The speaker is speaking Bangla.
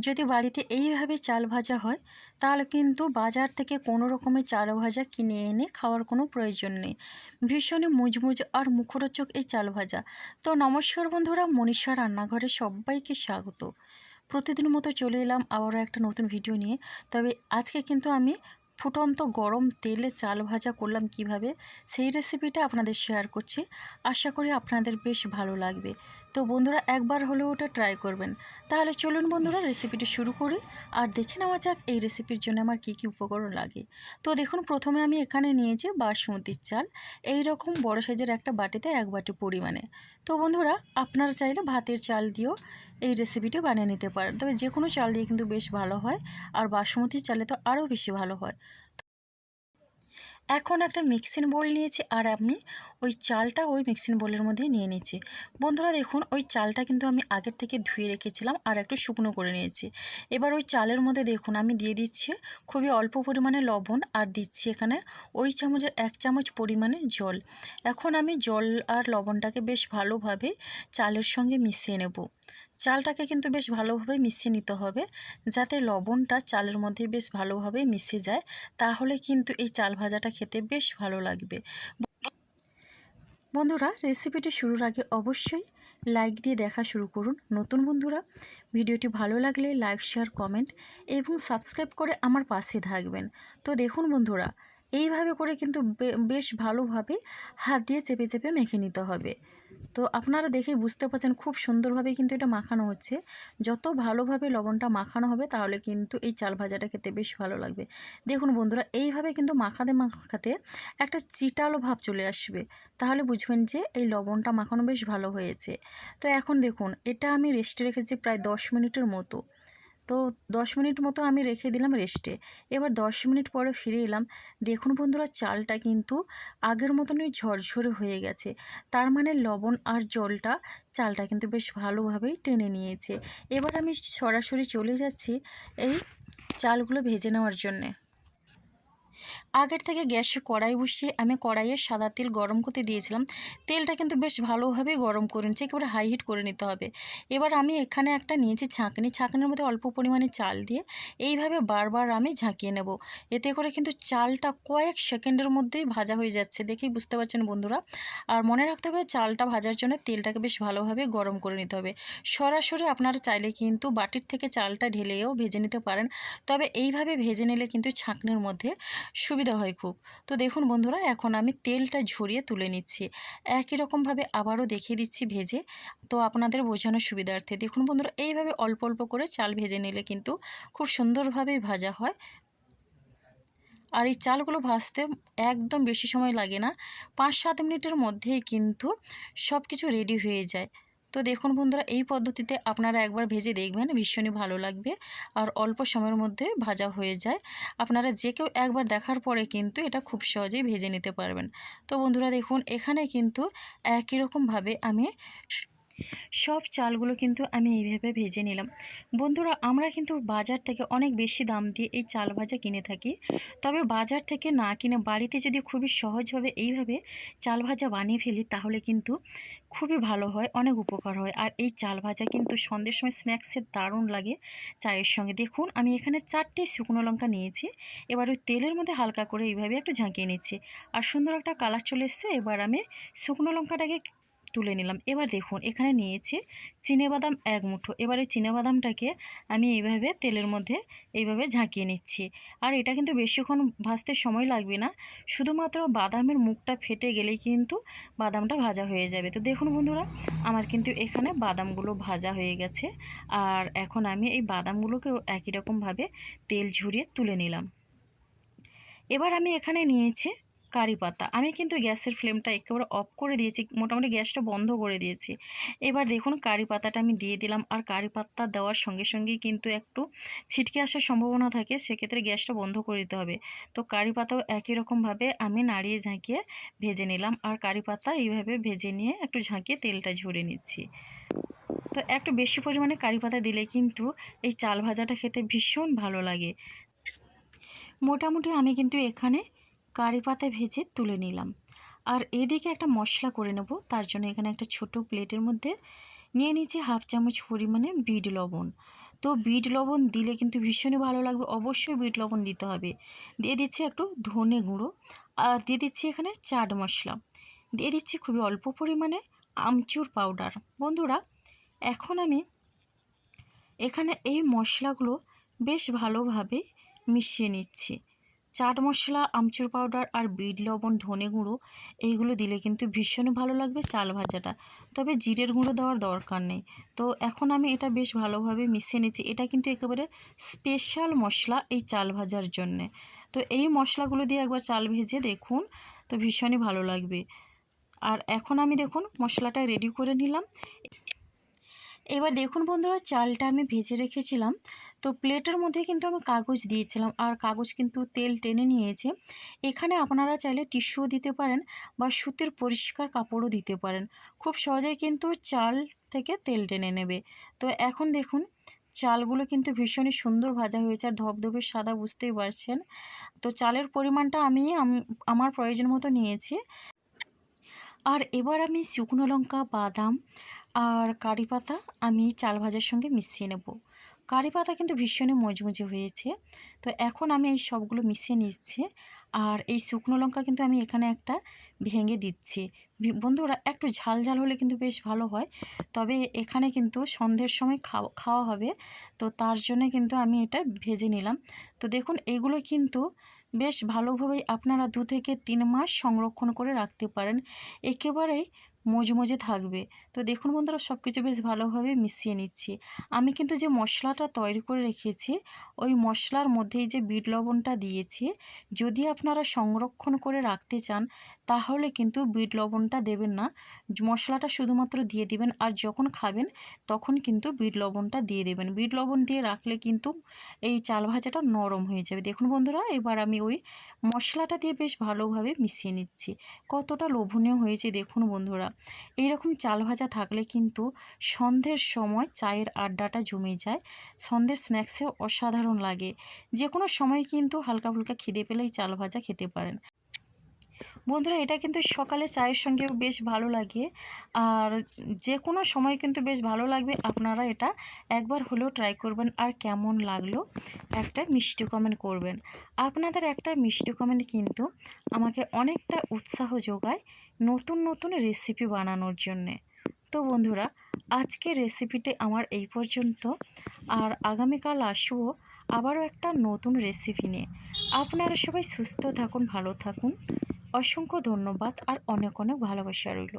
যদি বাড়িতে এইভাবে চাল ভাজা হয়, তাহলে কিন্তু বাজার থেকে কোনো রকমের চাল ভাজা কিনে এনে খাওয়ার কোনো প্রয়োজন নেই। ভীষণই মুজমুজ আর মুখরোচক এই চাল ভাজা। তো নমস্কার বন্ধুরা, মনীষা রান্নাঘরে সবাইকে স্বাগত। প্রতিদিন মতো চলে এলাম আবারও একটা নতুন ভিডিও নিয়ে। তবে আজকে কিন্তু আমি ফুটন্ত গরম তেলে চাল ভাজা করলাম কীভাবে, সেই রেসিপিটা আপনাদের শেয়ার করছি। আশা করি আপনাদের বেশ ভালো লাগবে। তো বন্ধুরা একবার হলেও ওটা ট্রাই করবেন। তাহলে চলুন বন্ধুরা রেসিপিটি শুরু করি আর দেখে নেওয়া যাক এই রেসিপির জন্য আমার কী কী উপকরণ লাগে। তো দেখুন, প্রথমে আমি এখানে নিয়েছি বাসমতির চাল। এই রকম বড় সাইজের একটা বাটিতে এক বাটি পরিমাণে। তো বন্ধুরা, আপনারা চাইলে ভাতের চাল দিয়েও এই রেসিপিটি বানিয়ে নিতে পারেন। তবে যে কোনো চাল দিয়ে কিন্তু বেশ ভালো হয়। আর বাসমতি চালে তো আরও বেশি ভালো হয়। এখন একটা মিক্সিং বোল নিয়েছি আর আমি ওই চালটা ওই মিক্সিং বোলের মধ্যে নিয়ে নিয়েছি বন্ধুরা দেখুন, ওই চালটা কিন্তু আমি আগের থেকে ধুয়ে রেখেছিলাম আর একটু শুকনো করে নিয়েছি। এবার ওই চালের মধ্যে দেখুন, আমি দিয়ে দিচ্ছি খুবই অল্প পরিমাণে লবণ আর দিচ্ছি এখানে ওই চামচের এক চামচ পরিমাণে জল। এখন আমি জল আর লবণটাকে বেশ ভালোভাবে চালের সঙ্গে মিশিয়ে নেব। চালটাকে কিন্তু বেশ ভালোভাবে মিশিয়ে নিতে হবে যাতে লবণটা চালের মধ্যে বেশ ভালোভাবে মিশে যায়। তাহলে কিন্তু এই চাল ভাজাটা খেতে বেশ ভালো লাগবে। বন্ধুরা, রেসিপিটি শুরুর আগে অবশ্যই লাইক দিয়ে দেখা শুরু করুন। নতুন বন্ধুরা, ভিডিওটি ভালো লাগলে লাইক, শেয়ার, কমেন্ট এবং সাবস্ক্রাইব করে আমার পাশে থাকবেন। তো দেখুন বন্ধুরা, এইভাবে করে কিন্তু বেশ ভালোভাবে হাত দিয়ে চেপে চেপে মেখে নিতে হবে। তো আপনারা দেখেই বুঝতে পারছেন খুব সুন্দরভাবে কিন্তু এটা মাখানো হচ্ছে। যত ভালোভাবে লবণটা মাখানো হবে, তাহলে কিন্তু এই চাল ভাজাটা খেতে বেশ ভালো লাগবে। দেখুন বন্ধুরা, এইভাবে কিন্তু মাখাতে মাখাতে একটা চিটালো ভাব চলে আসবে। তাহলে বুঝবেন যে এই লবণটা মাখানো বেশ ভালো হয়েছে। তো এখন দেখুন, এটা আমি রেস্টে রেখেছি প্রায় দশ মিনিটের মতো। তো দশ মিনিট মতো আমি রেখে দিলাম রেস্টে এবার দশ মিনিট পরে ফিরে এলাম। দেখুন বন্ধুরা, চালটা কিন্তু আগের মতনই ঝরঝরে হয়ে গেছে। তার মানে লবণ আর জলটা চালটা কিন্তু বেশ ভালোভাবেই টেনে নিয়েছে। এবার আমি সরাসরি চলে যাচ্ছি এই চালগুলো ভেজে নেওয়ার জন্যে। আগের থেকে গ্যাসে কড়াই বসিয়ে আমি কড়াইয়ে সাদা তেল গরম করতে দিয়েছিলাম। তেলটা কিন্তু বেশ ভালোভাবে গরম করে নিচ্ছি, একেবারে হাই হিট করে নিতে হবে। এবার আমি এখানে একটা নিয়েছি ছাঁকনি। ছাঁকনির মধ্যে অল্প পরিমাণে চাল দিয়ে এইভাবে বারবার আমি ঝাঁকিয়ে নেব। এতে করে কিন্তু চালটা কয়েক সেকেন্ডের মধ্যেই ভাজা হয়ে যাচ্ছে দেখেই বুঝতে পারছেন বন্ধুরা। আর মনে রাখতে হবে চালটা ভাজার জন্য তেলটাকে বেশ ভালোভাবে গরম করে নিতে হবে। সরাসরি আপনারা চাইলে কিন্তু বাটির থেকে চালটা ঢেলেও ভেজে নিতে পারেন। তবে এইভাবে ভেজে নিলে কিন্তু ছাঁকনির মধ্যে সুবিধা হয় খুব। তো দেখুন বন্ধুরা, এখন আমি তেলটা ঝরিয়ে তুলে নিচ্ছি। একই রকমভাবে আবারও দেখিয়ে দিচ্ছি ভেজে। তো আপনাদের বোঝানোর সুবিধার্থে দেখুন বন্ধুরা, এইভাবে অল্প অল্প করে চাল ভেজে নিলে কিন্তু খুব সুন্দরভাবেই ভাজা হয়। আর এই চালগুলো ভাজতে একদম বেশি সময় লাগে না। পাঁচ সাত মিনিটের মধ্যেই কিন্তু সব কিছু রেডি হয়ে যায়। তো দেখুন বন্ধুরা, এই পদ্ধতিতে আপনারা একবার ভেজে দেখবেন, ভীষণই ভালো লাগবে। আর অল্প সময়ের মধ্যে ভাজা হয়ে যায়। আপনারা যে কেউ একবার দেখার পরে কিন্তু এটা খুব সহজেই ভেজে নিতে পারবেন। তো বন্ধুরা দেখুন, এখানে কিন্তু একই রকমভাবে আমি সব চালগুলো কিন্তু আমি এইভাবে ভেজে নিলাম। বন্ধুরা, আমরা কিন্তু বাজার থেকে অনেক বেশি দাম দিয়ে এই চাল ভাজা কিনে থাকি। তবে বাজার থেকে না কিনে বাড়িতে যদি খুবই সহজভাবে এইভাবে চাল ভাজা বানিয়ে ফেলি, তাহলে কিন্তু খুবই ভালো হয়, অনেক উপকার হয়। আর এই চাল ভাজা কিন্তু সন্ধ্যের সময় স্ন্যাক্সের দারুণ লাগে চায়ের সঙ্গে। দেখুন, আমি এখানে চারটে শুকনো লঙ্কা নিয়েছি। এবার ওই তেলের মধ্যে হালকা করে এইভাবে একটু ঝাঁকিয়ে নিচ্ছি। আর সুন্দর একটা কালার চলে এসছে। এবার আমি শুকনো লঙ্কাটাকে তুলে নিলাম। এবার দেখুন, এখানে নিয়েছি বাদাম এক মুঠো। এবার বাদামটাকে আমি এইভাবে তেলের মধ্যে এইভাবে ঝাঁকিয়ে নিচ্ছি। আর এটা কিন্তু বেশিক্ষণ ভাজতে সময় লাগবে না। শুধুমাত্র বাদামের মুখটা ফেটে গেলেই কিন্তু বাদামটা ভাজা হয়ে যাবে। তো দেখুন বন্ধুরা, আমার কিন্তু এখানে বাদামগুলো ভাজা হয়ে গেছে। আর এখন আমি এই বাদামগুলোকেও একই রকমভাবে তেল ঝরিয়ে তুলে নিলাম। এবার আমি এখানে নিয়েছি কারি পাতা। আমি কিন্তু গ্যাসের ফ্লেমটা একেবারে অফ করে দিয়েছি, মোটামুটি গ্যাসটা বন্ধ করে দিয়েছি। এবার দেখুন, কারি পাতাটা আমি দিয়ে দিলাম আর কারি পাতা দেওয়ার সঙ্গে সঙ্গেই কিন্তু একটু ছিটকে আসার সম্ভাবনা থাকে, সেক্ষেত্রে গ্যাসটা বন্ধ করে দিতে হবে। তো কারি পাতাও একই রকমভাবে আমি নাড়িয়ে ঝাঁকিয়ে ভেজে নিলাম আর কারি পাতা এইভাবে ভেজে নিয়ে একটু ঝাঁকিয়ে তেলটা ঝরে নিচ্ছি। তো একটু বেশি পরিমাণে কারি পাতা দিলে কিন্তু এই চাল ভাজাটা খেতে ভীষণ ভালো লাগে। মোটামুটি আমি কিন্তু এখানে কারি পাতায় ভেজে তুলে নিলাম। আর এদিকে একটা মশলা করে নেব। তার জন্য এখানে একটা ছোট প্লেটের মধ্যে নিয়ে নিচ্ছি হাফ চামচ পরিমাণে বিট লবণ। তো বিট লবণ দিলে কিন্তু ভীষণই ভালো লাগবে। অবশ্যই বিট লবণ দিতে হবে। দিয়ে দিচ্ছি একটু ধনে গুঁড়ো। আর দিয়ে দিচ্ছি এখানে চাট মশলা। দিয়ে দিচ্ছি খুবই অল্প পরিমাণে আমচুর পাউডার। বন্ধুরা, এখন আমি এখানে এই মশলাগুলো বেশ ভালোভাবে মিশিয়ে নিচ্ছি। চাট মশলা, আমচুর পাউডার আর বিট, লবণ, ধনে গুঁড়ো, এইগুলো দিলে কিন্তু ভীষণই ভালো লাগবে চাল ভাজাটা। তবে জিরের গুঁড়ো দেওয়ার দরকার নেই। তো এখন আমি এটা বেশ ভালোভাবে মিশিয়ে নিচ্ছি। এটা কিন্তু একেবারে স্পেশাল মশলা এই চাল ভাজার জন্যে। তো এই মশলাগুলো দিয়ে একবার চাল ভেজে দেখুন, তো ভীষণই ভালো লাগবে। আর এখন আমি দেখুন মশলাটা রেডি করে নিলাম। এবার দেখুন বন্ধুরা, চালটা আমি ভেজে রেখেছিলাম। তো প্লেটের মধ্যে কিন্তু আমি কাগজ দিয়েছিলাম আর কাগজ কিন্তু তেল টেনে নিয়েছে। এখানে আপনারা চাইলে টিস্যুও দিতে পারেন বা সুতির পরিষ্কার কাপড়ও দিতে পারেন। খুব সহজেই কিন্তু চাল থেকে তেল টেনে নেবে। তো এখন দেখুন, চালগুলো কিন্তু ভীষণই সুন্দর ভাজা হয়েছে আর ধবধবে সাদা বুঝতেই পারছেন। তো চালের পরিমাণটা আমি আমার প্রয়োজন মতো নিয়েছি। আর এবার আমি শুকনো লঙ্কা, বাদাম আর কারি পাতা আমি চাল ভাজার সঙ্গে মিশিয়ে নেব। কারি পাতা কিন্তু ভীষণই মজমুজে হয়েছে। তো এখন আমি এই সবগুলো মিশিয়ে নিচ্ছি আর এই শুকনো লঙ্কা কিন্তু আমি এখানে একটা ভেঙে দিচ্ছি। বন্ধুরা, একটু ঝাল ঝাল হলে কিন্তু বেশ ভালো হয়। তবে এখানে কিন্তু সন্ধ্যের সময় খাওয়া খাওয়া হবে। তো তার জন্য কিন্তু আমি এটা ভেজে নিলাম। তো দেখুন, এগুলো কিন্তু বেশ ভালোভাবেই আপনারা দু থেকে তিন মাস সংরক্ষণ করে রাখতে পারেন। একেবারেই মজমজে থাকবে। তো দেখুন বন্ধুরা সব কিছু বেশ ভালোভাবে মিশিয়ে নিচ্ছি। আমি কিন্তু যে মশলাটা তৈরি করে রেখেছি, ওই মশলার মধ্যেই যে বিট লবণটা দিয়েছি, যদি আপনারা সংরক্ষণ করে রাখতে চান, তাহলে কিন্তু বিট লবণটা দেবেন না। মশলাটা শুধুমাত্র দিয়ে দিবেন আর যখন খাবেন, তখন কিন্তু বিট লবণটা দিয়ে দেবেন। বিট লবণ দিয়ে রাখলে কিন্তু এই চাল ভাজাটা নরম হয়ে যাবে। দেখুন বন্ধুরা, এবার আমি ওই মশলাটা দিয়ে বেশ ভালোভাবে মিশিয়ে নিচ্ছি। কতটা লোভনীয় হয়েছে দেখুন বন্ধুরা। এইরকম চাল ভাজা থাকলে কিন্তু সন্ধ্যের সময় চায়ের আড্ডাটা জমে যায়। সন্ধ্যের স্ন্যাক্সেও অসাধারণ লাগে। যে কোনো সময় কিন্তু হালকা ফুলকা খিদে পেলেই চাল ভাজা খেতে পারেন। বন্ধুরা, এটা কিন্তু সকালে চায়ের সঙ্গেও বেশ ভালো লাগে। আর যে কোনো সময় কিন্তু বেশ ভালো লাগবে, আপনারা এটা একবার হলেও ট্রাই করবেন। আর কেমন লাগল একটা মিষ্টি কমেন্ট করবেন। আপনাদের একটা মিষ্টি কমেন্ট কিন্তু আমাকে অনেকটা উৎসাহ যোগায় নতুন নতুন রেসিপি বানানোর জন্যে। তো বন্ধুরা আজকে রেসিপিটি আমার এই পর্যন্ত। আর আগামীকাল আসব আবারও একটা নতুন রেসিপি নিয়ে। আপনারা সবাই সুস্থ থাকুন, ভালো থাকুন। অসংখ্য ধন্যবাদ আর অনেক অনেক ভালোবাসা রইল।